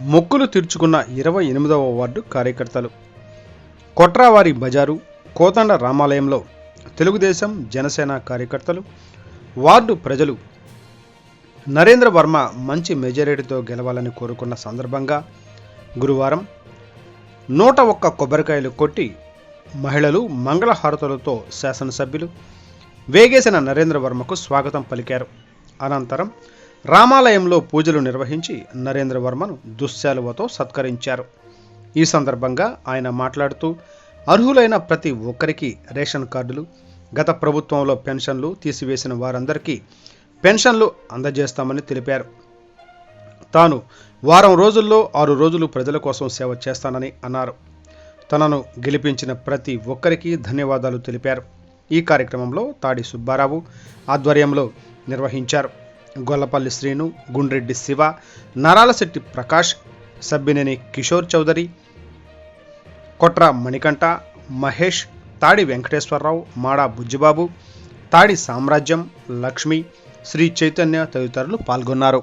మొక్కులు తీర్చుకున్న ఇరవై ఎనిమిదవ వార్డు కార్యకర్తలు. కొట్రావారి బజారు కోతండ రామాలయంలో తెలుగుదేశం జనసేన కార్యకర్తలు వార్డు ప్రజలు. నరేంద్ర వర్మ మంచి మెజారిటీతో గెలవాలని కోరుకున్న సందర్భంగా గురువారం నూట ఒక్క కొబ్బరికాయలు కొట్టి మహిళలు మంగళహారతులతో శాసనసభ్యులు వేగేసిన నరేంద్ర వర్మకు స్వాగతం పలికారు. అనంతరం రామాలయంలో పూజలు నిర్వహించి నరేంద్ర వర్మను దుశ్శాలువతో సత్కరించారు. ఈ సందర్భంగా ఆయన మాట్లాడుతూ అర్హులైన ప్రతి ఒక్కరికి రేషన్ కార్డులు గత ప్రభుత్వంలో పెన్షన్లు తీసివేసిన వారందరికీ పెన్షన్లు అందజేస్తామని తెలిపారు. తాను వారం రోజుల్లో ఆరు రోజులు ప్రజల కోసం సేవ చేస్తానని అన్నారు. తనను గెలిపించిన ప్రతి ఒక్కరికి ధన్యవాదాలు తెలిపారు. ఈ కార్యక్రమంలో తాడి సుబ్బారావు ఆధ్వర్యంలో నిర్వహించారు. గొల్లపల్లి శ్రీను గుండ్రెడ్డి శివ నరాలశెట్టి ప్రకాష్ సబ్బినేని కిషోర్ చౌదరి కొట్ర మణికంఠ మహేష్ తాడి వెంకటేశ్వరరావు మాడా బుజ్జిబాబు తాడి సామ్రాజ్యం లక్ష్మి శ్రీ చైతన్య తదితరులు పాల్గొన్నారు.